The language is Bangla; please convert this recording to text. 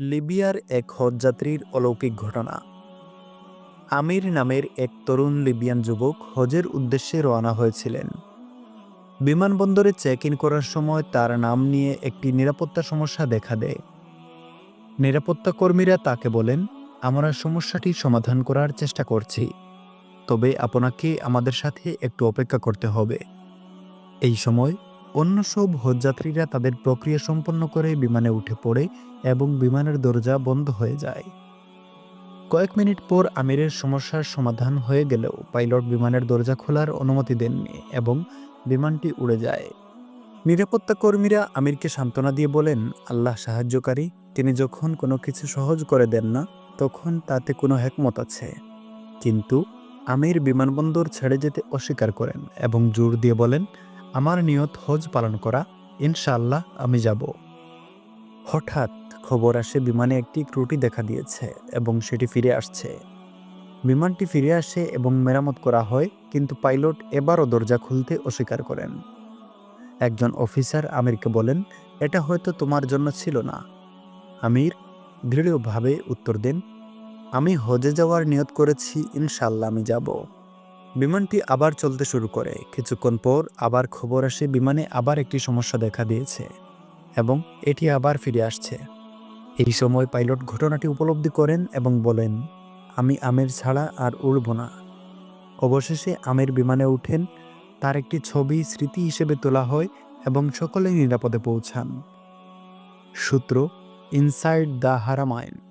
লিবিয়ার এক হজযাত্রীর অলৌকিক ঘটনা। আমির নামের এক তরুণ লিবিয়ান যুবক হজের উদ্দেশ্যে রওনা হয়েছিলেন। বিমানবন্দরে চেক ইন করার সময় তার নাম নিয়ে একটি নিরাপত্তা সমস্যা দেখা দেয়। নিরাপত্তা কর্মীরা তাকে বলেন, আমরা সমস্যাটি সমাধান করার চেষ্টা করছি। তবে আপনাকে আমাদের সাথে একটু অপেক্ষা করতে হবে। এই সময় অন্য সব হজযাত্রীরা তাদের প্রক্রিয়া সম্পন্ন করে বিমানে উঠে পড়ে এবং বিমানের দরজা বন্ধ হয়ে যায়। কয়েক মিনিট পর আমিরের সমস্যার সমাধান হয়ে গেলেও পাইলট বিমানের দরজা খোলার অনুমতি দেননি এবং বিমানটি উড়ে যায়। নিরাপত্তা কর্মীরা আমিরকে সান্ত্বনা দিয়ে বলেন, আল্লাহ সাহায্যকারী, তিনি যখন কোনো কিছু সহজ করে দেন না, তখন তাতে কোনো হেকমত আছে। কিন্তু আমির বিমানবন্দর ছেড়ে যেতে অস্বীকার করেন এবং জোর দিয়ে বলেন আমার নিয়ত হজ পালন করা, ইনশাআল্লাহ আমি যাব। হঠাৎ খবর আসে বিমানে একটি ত্রুটি দেখা দিয়েছে এবং সেটি ফিরে আসছে। বিমানটি ফিরে আসে এবং মেরামত করা হয়, কিন্তু পাইলট এবারও দরজা খুলতে অস্বীকার করেন। একজন অফিসার আমিরকে বলেন, এটা হয়তো তোমার জন্য ছিল না। আমির দৃঢ়ভাবে উত্তর দেন, আমি হজে যাওয়ার নিয়ত করেছি ইনশাল্লাহ আমি যাব। বিমানটি আবার চলতে শুরু করে। কিছুক্ষণ পর আবার খবর আসে বিমানে আবার একটি সমস্যা দেখা দিয়েছে এবং এটি আবার ফিরে আসছে। এই সময় পাইলট ঘটনাটি উপলব্ধি করেন এবং বলেন, আমি আমের ছাড়া আর উড়ব না। অবশেষে আমের বিমানে উঠেন তার একটি ছবি স্মৃতি হিসেবে তোলা হয় এবং সকলেই নিরাপদে পৌঁছান। সূত্র, ইনসাইড দ্য হারামাইন।